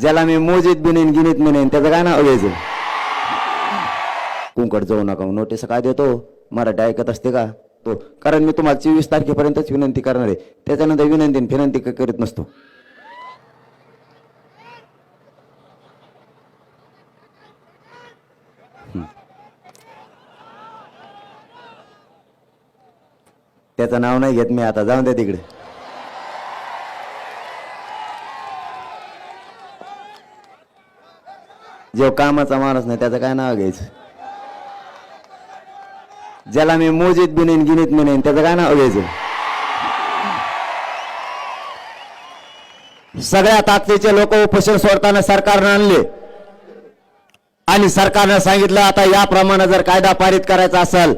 ज्याला मी मोजीत बिनेन गिनीत मिनेन त्याचं काय नाव घ्यायचं कुंकड जाऊ नका नोटीस काय देतो? मराठी ऐकत असते का? तो कारण मी तुम्हाला चोवीस तारखेपर्यंतच विनंती करणार आहे. त्याच्यानंतर विनंती आणि फिनंती करीत नसतो. त्याचं नाव नाही घेत मी आता. जाऊन द्या तिकडे. जो कामाचा माणूस नाही त्याचं काय नाव घ्यायचं? ज्याला मी मोजीत बी नाही गिनीत बी त्याचं काय नाव घ्यायचं? सगळ्या ताकदीचे लोक उपोषण सोडताना सरकारनं आणले. आणि सरकारनं सांगितलं आता याप्रमाणे जर कायदा पारित करायचा असेल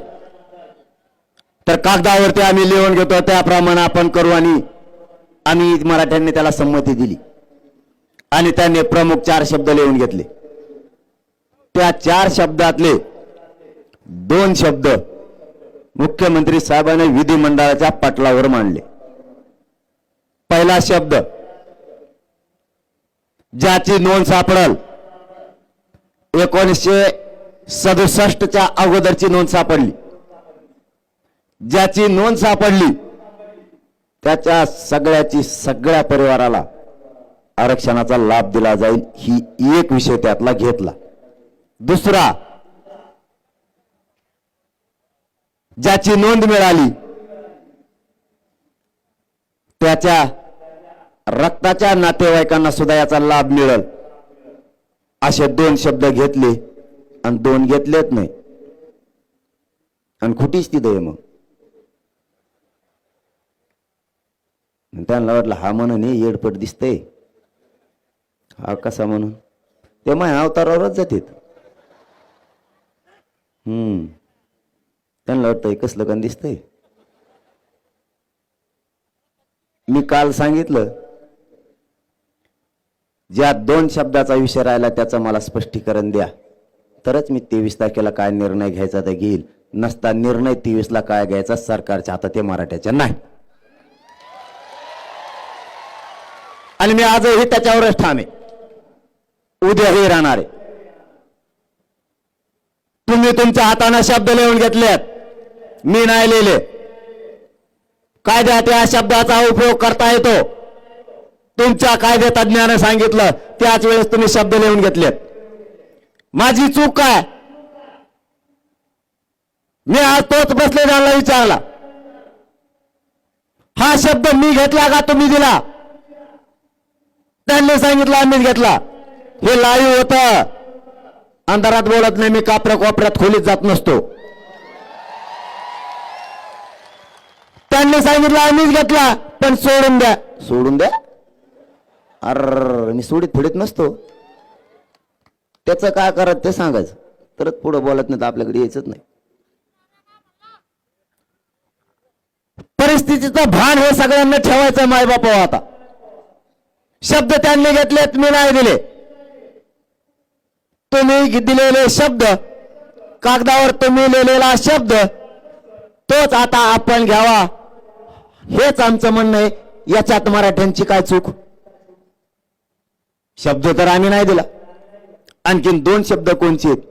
तर कागदावरती आम्ही लिहून घेतो त्याप्रमाणे आपण करू आणि आम्ही मराठ्यांनी त्याला संमती दिली. आणि त्यांनी प्रमुख चार शब्द लिहून घेतले. त्या चार शब्दातले दोन शब्द मुख्यमंत्री साहेबांनी विधिमंडळाच्या पटलावर मांडले. पहिला शब्द ज्याची नोंद सापडल एकोणीसशे सदुसष्टच्या अगोदरची नोंद सापडली. ज्याची नोंद सापडली त्याच्या सगळ्याची सगळ्या परिवाराला आरक्षणाचा लाभ दिला जाईल ही एक विषय त्यातला घेतला. दुसरा ज्याची नोंद मिळाली त्याच्या रक्ताच्या नातेवाईकांना सुद्धा याचा लाभ मिळेल. असे दोन शब्द घेतले आणि दोन घेतलेत नाही. आणि खुटीच तिथं आहे मग त्यांना वाटलं हा म्हणून हे येडपट दिसतंय. हा कसा म्हणून? ते माझ्या अवतारावरच जातात. त्यांना वाटतंय कसलं का दिसतंय. मी काल सांगितलं ज्या दोन शब्दाचा विषय राहिला त्याचं मला स्पष्टीकरण द्या. तरच मी तेवीस तारखेला काय निर्णय घ्यायचा ते घेईल. नसता निर्णय तेवीसला काय घ्यायचा सरकारच्या हातात ते मराठ्याच्या नाही. आणि मी आजही त्याच्यावरच ठाम आहे. उद्याही राहणार आहे. तुम्ही तुमच्या हाताने शब्द लिहून घेतलेत. मी नाही लिहिले. कायद्यात या शब्दाचा उपयोग करता येतो. तुमच्या कायदे तज्ज्ञाने सांगितलं त्याच वेळेस तुम्ही शब्द लिहून घेतलेत. माझी चूक काय? मी आज तोच बसले त्यांना विचारला. हा शब्द मी घेतला का तुम्ही दिला? त्यांनी सांगितलं आम्हीच घेतला. हे लाईव्ह होत. अंधारात बोलत नाही मी कापऱ्या कोपऱ्यात खोलीत जात नसतो. त्यांनी सांगितलं आम्हीच घेतला पण सोडून द्या. सोडून द्या? अर मी सोडीत फिडीत नसतो. त्याचं काय करत ते सांगायचं. तरच पुढे बोलत नाही तर आपल्याकडे यायचंच नाही. परिस्थितीचं भान हे सगळ्यांना ठेवायचं मायबापा आता. शब्द त्यांनी घेतलेत मी नाही दिले. तुम्ही दिलेले शब्द कागदावर तुम्ही लिहिलेला शब्द तोच आता आपण घ्यावा. हेच आमचं म्हणणं आहे. याच्यात मराठ्यांची काय चूक? शब्द तर आम्ही नाही दिला. आणखीन दोन शब्द कोणचे आहेत?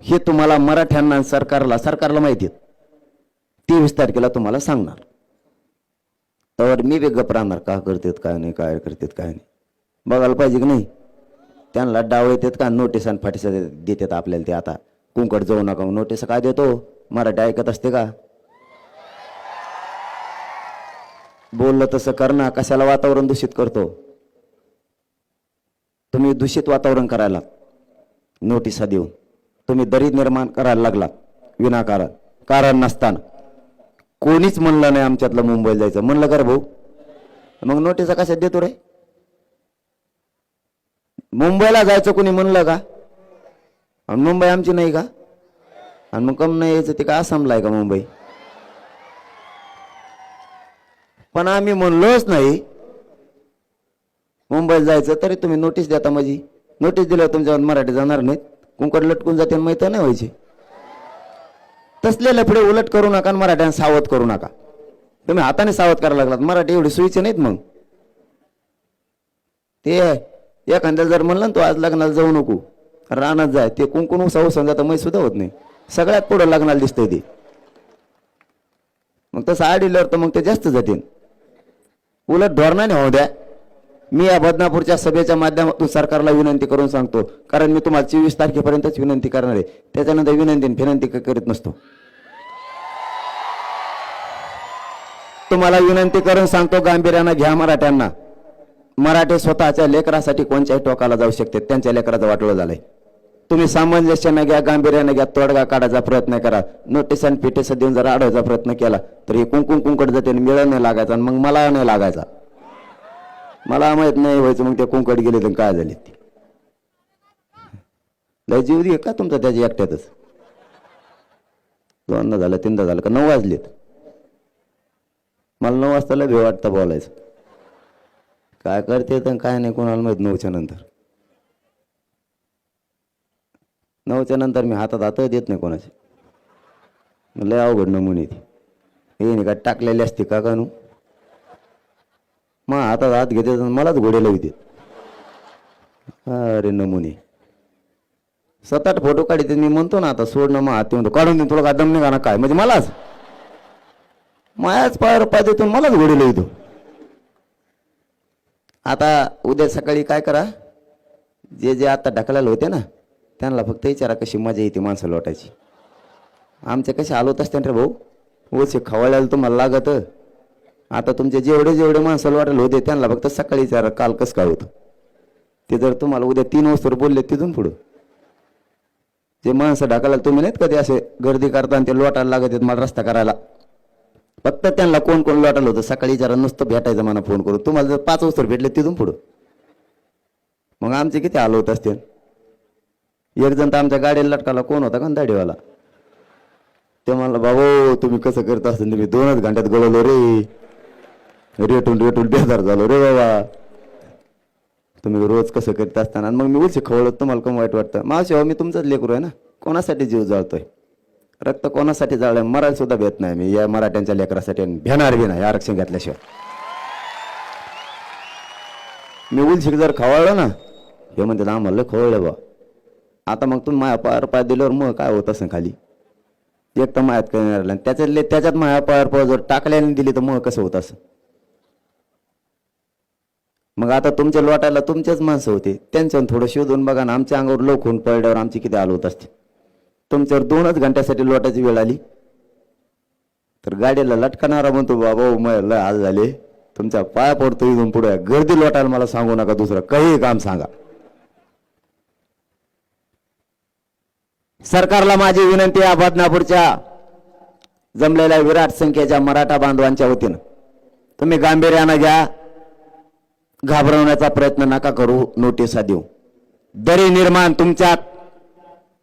हे तुम्हाला मराठ्यांना सरकारला सरकारला माहिती आहेत. तेवीस तारखेला तुम्हाला सांगणार. तर मी बी राहणार का करतेत काय नाही काय करतेत काय नाही. बघायला पाहिजे की नाही? त्यांना डाव येतात का? नोटीस आणि फाटीस देतात आपल्याला ते आता. कुंकड जाऊ नका नोटीस काय देतो? मराठी ऐकत असते का? बोललं तसं कर ना. कशाला वातावरण दूषित करतो? तुम्ही दूषित वातावरण करायला नोटिसा देऊन. तुम्ही दरी निर्माण करायला लागला विनाकारण. कारण नसताना. कोणीच म्हणलं नाही आमच्यातलं मुंबईला जायचं. म्हणलं कर भाऊ. मग नोटिसा कशात देतो रे? मुंबईला जायचं कोणी म्हणलं का? आणि मुंबई आमची नाही का? आणि मग कम नाही यायचं ते का आसामला आहे का मुंबई? पण आम्ही म्हणलोच नाही. मुंबईला जायचं तरी तुम्ही नोटीस देता माझी. नोटीस दिल्यावर तुमच्यावर मराठी जाणार नाहीत. कुंकड लटकून जाते माहीत नाही व्हायचे. तसले लफडे उलट करू नका आणि मराठ्यांना सावध करू नका. तुम्ही हाताने सावध करायला लागलात. मराठी एवढी सोयीचे नाहीत मग. ते एखाद्याला जर म्हणलं ना तू आज लग्नाला जाऊ नको रानात जाय ते कुंकुण उसा समजा मै सुद्धा होत नाही. सगळ्यात पुढं लग्नाला दिसतंय ते. मग तसं आडिल्यावर तर मग ते जास्त जातील उलट धोरणाने होऊ द्या. मी या बदनापूरच्या सभेच्या माध्यमातून सरकारला विनंती करून सांगतो कारण मी तुम्हाला चोवीस तारखेपर्यंतच विनंती करणार आहे. त्याच्यानंतर विनंती विनंती करीत नसतो. तुम्हाला विनंती करून सांगतो गांभीर्यानं घ्या मराठ्यांना. मराठी स्वतःच्या लेकरासाठी कोणत्याही टोकाला जाऊ शकते. त्यांच्या लेकराचं वाटलं झालंय. तुम्ही सामंजस्यानं घ्या गांभीर्यानं घ्या तोडगा काढायचा प्रयत्न करा. नोटीस आणि पिटेस देऊन जर अडवायचा प्रयत्न केला तर हे कुंकुम कुंकड जाते मिळ मिळा नाही लागायचा आणि मग मला नाही लागायचा. मला माहीत नाही व्हायचं मग ते कुंकड गेले तर काय झाले ते. लय जीव दे का तुमचा त्याच्या एकट्यातच? दोनदा झालं तीनदा झालं का नऊ वाजलेत. मला नऊ वाजता लय भे वाटतं बोलायचं. काय करते तर काय नाही कोणाला माहीत नऊच्या नंतर. नऊच्या नंतर मी हातात हात देत नाही कोणाचे. लय अवघड नमुने ती. हे नाही का टाकलेली असते का का नू मग हातात हात घेते मलाच घोडे लावते. अरे नमुने. सात आठ फोटो काढते मी म्हणतो ना आता सोडणं मग हात म्हणतो काढून दे तुला का दम नाही का ना काय? म्हणजे मलाच. मायाच पायर पाय देतो मलाच घोडे लावतो. आता उद्या सकाळी काय करा? जे जे आता ढकलायला होते ना त्यांना फक्त विचारा कशी मजा येते माणसं लोटायची आमच्या कसे आलो असते रे भाऊ? ओसे खवळायला तुम्हाला लागत. आता तुमचे जेवढे जेवढे माणसं लोटायला होते त्यांना फक्त सकाळी विचारा काल कसं काय होतं. ते जर तुम्हाला उद्या तीन वस्तूवर बोलले तिथून पुढं. जे माणसं ढकलायला तुम्ही नाहीत का ते असे गर्दी करता आणि ते लोटायला लागत आहेत मला रस्ता करायला. फक्त त्यांना कोण कोण लोटायला होतं? सकाळी जरा नुसतं भेटायचं मला फोन करून. तुम्हाला जर पाच वाजता भेटले तिथून पुढं. मग आमचे किती आलो होत असते एक जण तर आमच्या गाडीला लटकाला कोण होता का? दाढीवाला. ते म्हणलं बाबा तुम्ही कसं करत असता तुम्ही दोनच घंट्यात गळवलो रे. रेटून रेटून बेजार झालो रे बाबा. तुम्ही रोज कसं करत असताना. आणि मग मी उलशी खवळत तुम्हाला कम वाईट वाटतं? मावशी हो मी तुमचाच लेकरू आहे ना. कोणासाठी जीव जाळतोय? रक्त कोणासाठी जाळलं मरायला सुद्धा भेट नाही मी. या मराठ्यांच्या लेकरासाठी भेणार बी नाही आरक्षण घेतल्याशिवाय. मी उलशिक जर खवळलं ना हे म्हणतात आम्हाला खवळलं बा आता मग तुम्ही माया पार पाय दिल्यावर मग काय होत असं खाली? एक तर मायात काही नाही राहिलं त्याच्यातले त्याच्यात माया पार पाय जर टाकल्याने दिली तर मग कसं होत असं मग आता तुमच्या लोटायला तुमचेच माणसं होते. त्यांच्यावर थोडं शोधून बघा ना आमच्या अंगावर लोक होऊन पडल्यावर आमची किती आलो होत असते तुमच्यावर दोनच घंट्यासाठी लोटाची वेळ आली. तर गाडीला लटकणारा म्हणतो बाबा मला आज झाले. तुमच्या पाया पडतो इथून पुढे. गर्दी लोटायला मला सांगू नका दुसरं. काही काम सांगा. सरकारला माझी विनंती आहे बदनापूरच्या जमलेल्या विराट संख्येच्या मराठा बांधवांच्या वतीनं. तुम्ही गांभीर्यानं घ्या. घाबरवण्याचा प्रयत्न नका करू. नोटिसा देऊ. दरी निर्माण तुमच्यात.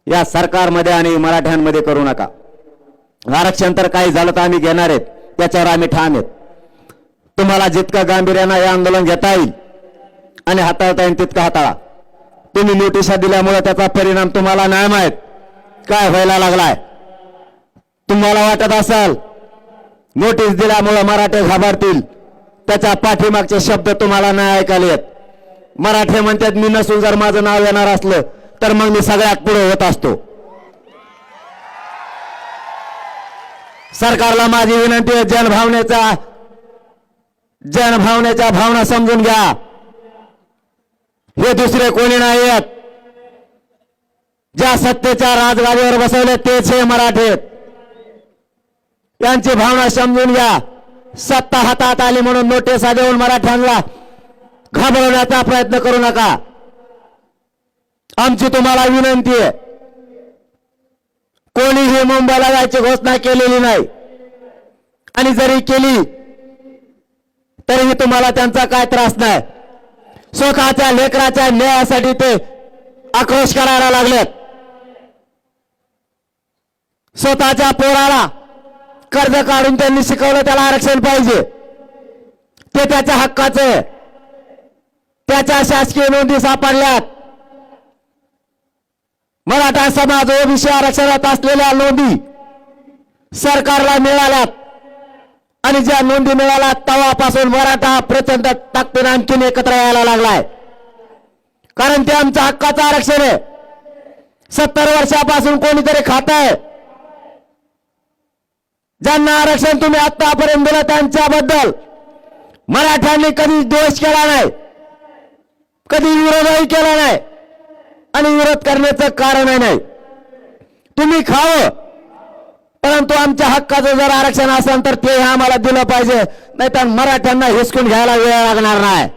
या सरकारमध्ये आणि मराठ्यांमध्ये करू नका. आरक्षण तर काही झालं तर आम्ही घेणार आहेत. त्याच्यावर आम्ही ठाम आहेत. तुम्हाला जितकं गांभीर्यानं हे आंदोलन घेता येईल आणि हाताळता येईल तितकं हाताळा. तुम्ही नोटिसा दिल्यामुळे त्याचा परिणाम तुम्हाला नाही माहीत काय व्हायला लागलाय? तुम्हाला वाटत असाल नोटीस दिल्यामुळे मराठे घाबरतील. त्याच्या पाठीमागचे शब्द तुम्हाला नाही ऐकायला येत. मराठे म्हणतात मी नसून जर माझं नाव येणार असलं तर मग मी सगळ्यात पुढे होत असतो. सरकारला माझी विनंती आहे जनभावनेचा जनभावनेच्या भावना समजून घ्या. हे दुसरे कोणी नाही आहेत ज्या सत्तेच्या राजगादीवर बसवले तेच हे मराठे आहेत. भावना समजून घ्या. सत्ता हातात आली म्हणून नोटिसा देऊन मराठ्यांना घाबरवण्याचा प्रयत्न करू नका. आमची तुम्हाला विनंती आहे. कोणीही मुंबईला जायची घोषणा केलेली नाही. आणि जरी केली तरीही तुम्हाला त्यांचा काय त्रास नाही. सुखाच्या लेकराच्या न्यायासाठी ते आक्रोश करायला लागलेत. स्वतःच्या पोराला कर्ज काढून त्यांनी शिकवलं त्याला आरक्षण पाहिजे. ते त्याच्या हक्काचं त्याच्या शासकीय नोंदी सापडल्यात. मराठा समाज ओबीसी आरक्षणात असलेल्या नोंदी सरकारला मिळाल्यात. आणि ज्या नोंदी मिळाल्या तेव्हापासून मराठा प्रचंड ताकदीने आणखीन एकत्र यायला लागलाय. कारण ते आमचं हक्काचं आरक्षण आहे. सत्तर वर्षापासून कोणीतरी खात आहे. ज्यांना आरक्षण तुम्ही आतापर्यंत दिलं त्यांच्याबद्दल मराठ्यांनी कधी दोष केला नाही. कधी विरोधही केला नाही. आणि विरोध करण्याचं कारणही नाही. तुम्ही खावं परंतु आमच्या हक्काचं जर आरक्षण असेल तर ते आम्हाला दिलं पाहिजे. नाहीतर मराठ्यांना हिसकून घ्यायला वेळ लागणार नाही.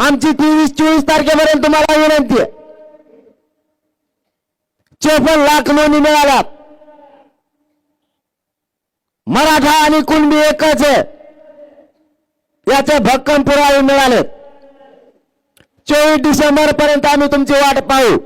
आमची तेवीस चोवीस तारखेपर्यंत तुम्हाला विनंती आहे. चोपन्न लाख नोंदी मिळाल्या. मराठा आणि कुणबी एकच आहे. याचे भक्कम पुरावे मिळालेत. चोवीस डिसेंबर पर्यंत आम्ही तुमची वाट पाहू.